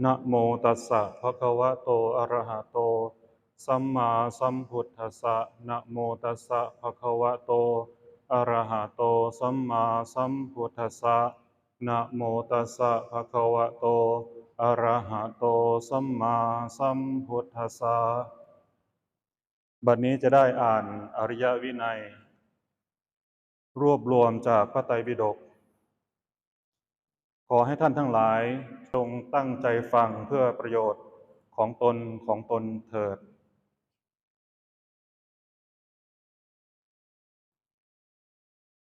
นะโมตัสสะภะคะวะโต อะระหะโต สัมมาสัมพุทธัสสะนะโมตัสสะภะคะวะโต อะระหะโต สัมมาสัมพุทธัสสะนะโมตัสสะภะคะวะโต อะระหะโต สัมมาสัมพุทธัสสะบัดนี้จะได้อ่านอริยวินัย รวบรวมจากพระไตรปิฎก อให้ท่านทั้งหลายจงตั้งใจฟังเพื่อประโยชน์ของตนของตนเถิด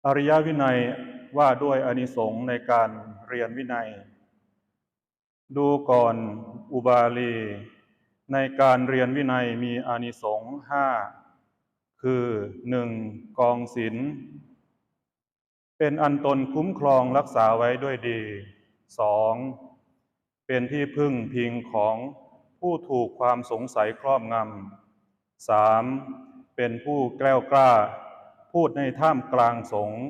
อริยวินัยว่าด้วยอานิสงส์ในการเรียนวินัย ดูก่อนอุบาลี ในการเรียนวินัยมีอานิสงส์ห้าคือหนึ่งกองศิล เป็นอันตนคุ้มครองรักษาไว้ด้วยดีสองเป็นที่พึ่งพิงของผู้ถูกความสงสัยครอบงำสามเป็นผู้แกล้วกล้า พูดในท่ามกลางสงฆ์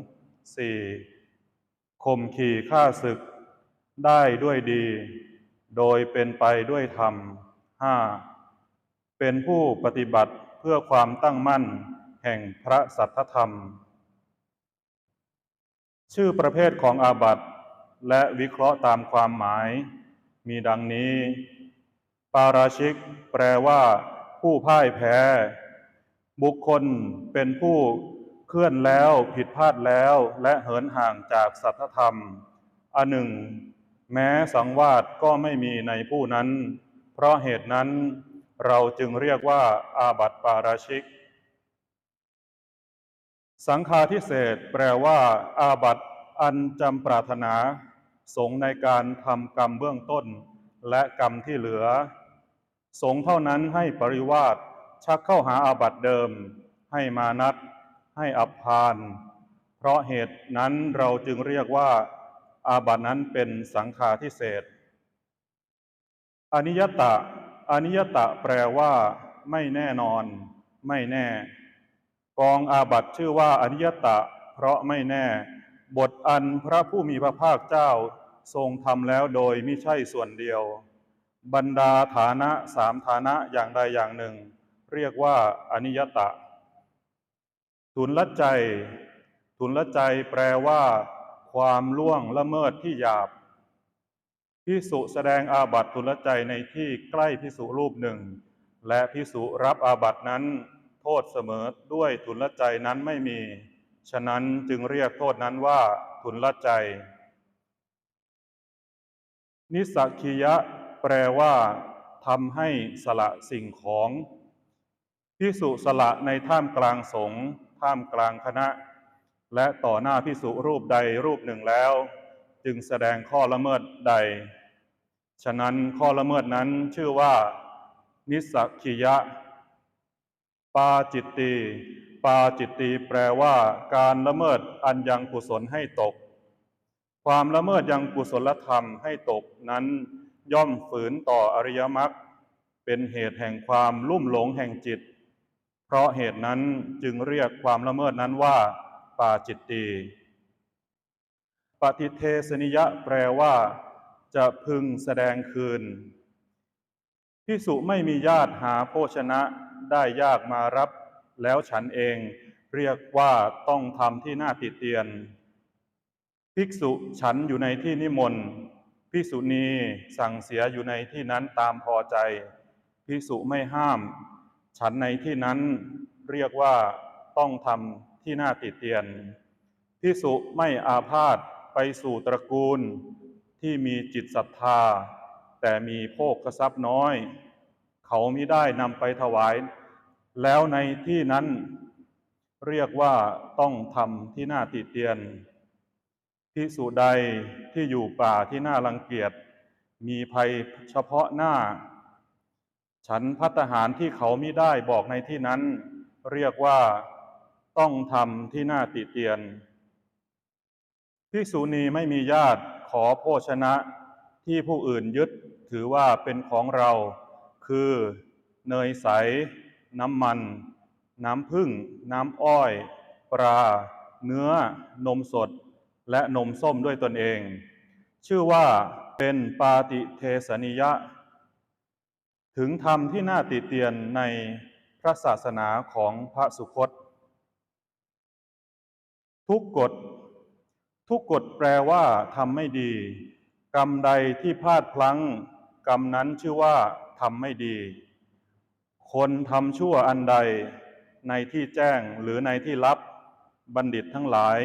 4. ข่มขี่ฆ่าศึก ได้ด้วยดี โดยเป็นไปด้วยธรรมห้าเป็นผู้ปฏิบัติเพื่อความตั้งมั่นแห่งพระสัทธธรรม ชื่อประเภทของอาบัตและวิเคราะห์ตามความหมาย มีดังนี้ ปาราชิก แปลว่า ผู้พ่ายแพ้ บุคคลเป็นผู้เคลื่อนแล้วผิดพลาดแล้วและเหินห่างจากสัทธธรรม อันหนึ่ง แม้สังวาสก็ไม่มีในผู้นั้น เพราะเหตุนั้นเราจึงเรียกว่าอาบัติปาราชิก สังฆาทิเศษแปลว่าอาบัตอันจำปรารถนาสงในการทำกรรมเบื้องต้น และกรรมที่เหลือ สงเท่านั้นให้ปริวาสชักเข้าหาอาบัตเดิม ให้มานัด ให้อับพาน เพราะเหตุนั้นเราจึงเรียกว่า อาบัตนั้นเป็นสังฆาทิเศษอนิยตะอนิยตะแปลว่า ไม่แน่นอน ไม่แน่ กองอาบัติชื่อว่าอนิยตะ เพราะไม่แน่ บทอันพระผู้มีพระภาคเจ้าทรงทำแล้วโดยไม่ใช่ส่วนเดียว บรรดาฐานะสามฐานะอย่างใดอย่างหนึ่ง เรียกว่าอนิยตะ ทุนละใจ ทุนละใจแปลว่า ความล่วงละเมิดที่หยาบพิสุแสดงอาบัติทุนละใจในที่ใกล้พิสุรูปหนึ่ง และพิสุรับอาบัตินั้น ษเสมอด้วยทุนละใจนั้นไม่มี ฉะนั้นจึงเรียกโทษนั้นว่าทุนละใจ นิสักียะ แปลว่าทำให้สละสิ่งของพิสุสละในท่ามกลางสงฆ์ท่ามกลางคณะ และต่อหน้าพิสุรูปใดรูปหนึ่งแล้ว จึงแสดงข้อละเมิดใด ฉะนั้นข้อละเมิดนั้นชื่อว่า นิสักียะ ปาจิตตีปาจิตตีแปลว่า การละเมิดอันยังกุศลให้ตก ความละเมิดยังกุศลธรรมให้ตกนั้น ย่อมฝืนต่ออริยมรรคเป็นเหตุแห่งความลุ่มหลงแห่งจิต เพราะเหตุนั้นจึงเรียกความละเมิดนั้นว่า ปาจิตตีปฏิเทสนิยะแปลว่า จะพึงแสดงคืนพิสุไม่มีญาติหาโภชนะ ได้ยากมารับแล้วฉันเอง เรียกว่าต้องทำที่หน้าติเตียน ภิกษุฉันอยู่ในที่นิมนต์ภิกษุณีสั่งเสียอยู่ในที่นั้นตามพอใจ ภิกษุไม่ห้าม ฉันในที่นั้นเรียกว่าต้องทำที่หน้าติเตียน ภิกษุไม่อาพาธไปสู่ตระกูลที่มีจิตศรัทธา แต่มีโภคทรัพย์น้อย เขามิได้นำไปถวาย แล้วในที่นั้นเรียกว่าต้องทำที่หน้าติเตียนพิสุใดที่อยู่ป่าที่น่ารังเกียจมีภัยเฉพาะหน้า ฉันพัฒหารที่เขามิได้บอกในที่นั้น เรียกว่าต้องทำที่หน้าติเตียนภิกษุณีไม่มีญาติขอโภชนะที่ผู้อื่นยึดถือว่าเป็นของเรา คือเนยใส น้ำมัน น้ำผึ้งน้ำอ้อย ปลา เนื้อ นมสด และนมส้มด้วยตนเอง ชื่อว่าเป็นปาติเทสนิยะ ถึงธรรมที่น่าติเตียนในพระศาสนาของพระสุคต ทุกกฎ ทุกกฎแปลว่าทำไม่ดี กรรมใดที่พลาดพลั้ง กรรมนั้นชื่อว่าทำไม่ดี คนทำชั่วอันใดในที่แจ้งหรือในที่ลับบัณฑิตทั้งหลาย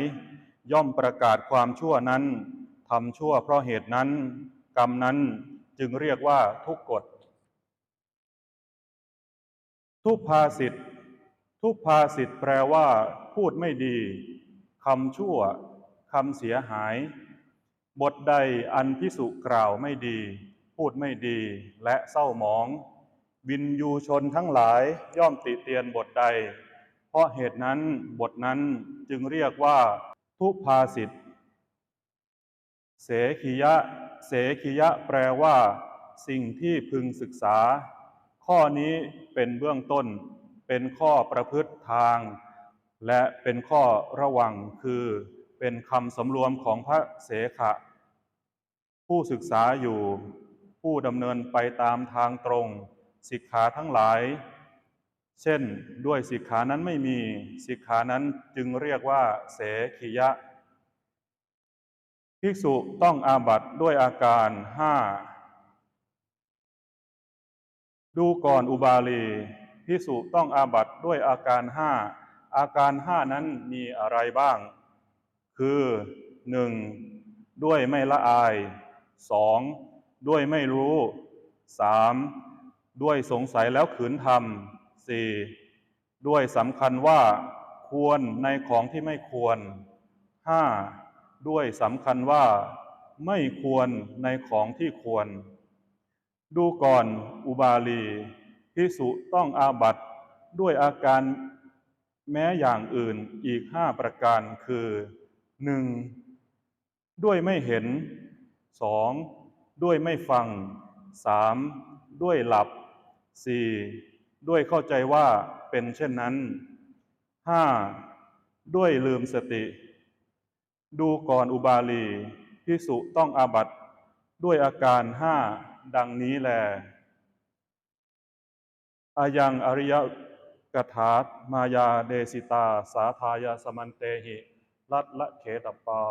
ย่อมประกาศความชั่วนั้นทำชั่วเพราะเหตุนั้น กรรมนั้นจึงเรียกว่าทุกกฎ ทุพภาสิทธ์ทุพภาสิทธ์แปลว่า พูดไม่ดีคำชั่วคำเสียหาย บทใดอันพิสุกล่าวไม่ดี พูดไม่ดีและเศร้าหมอง วินยูชนทั้งหลายย่อมติเตียนบทใด เพราะเหตุนั้นบทนั้นจึงเรียกว่า ทุพภาสิทธเสขียะ เสขียะแปลว่า สิ่งที่พึงศึกษา ข้อนี้เป็นเบื้องต้น เป็นข้อประพฤติทาง และเป็นข้อระวังคือ เป็นคำสำรวมของพระเสขะ ผู้ศึกษาอยู่ ผู้ดำเนินไปตามทางตรง สิกขาทั้งหลาย เช่นด้วยสิกขานั้นไม่มีสิกขานั้นจึงเรียกว่า เสขียะ ภิกษุต้องอาบัตด้วยอาการห้าดูก่อนอุบาลีภิกษุต้องอาบัตด้วยอาการห้าอาการห้านั้นมีอะไรบ้าง คือหนึ่งด้วยไม่ละอายสองด้วยไม่รู้สาม ด้วยสงสัยแล้วขืนทำสี่ด้วยสำคัญว่าควรในของที่ไม่ควรห้าด้วยสำคัญว่าไม่ควรในของที่ควร ดูก่อนอุบาลีพิสุต้องอาบัตด้วยอาการแม้อย่างอื่นอีกห้าประการคือหนึ่งด้วยไม่เห็นสองด้วยไม่ฟังสามด้วยหลับ สี่ด้วยเข้าใจว่าเป็นเช่นนั้นห้าด้วยลืมสติ ดูก่อนอุบาลีพิสุต้องอาบัตด้วยอาการห้าดังนี้แล อายังอริยกถามายาเดสิตา สาทายาสมันเตหิ รัตละเขตปา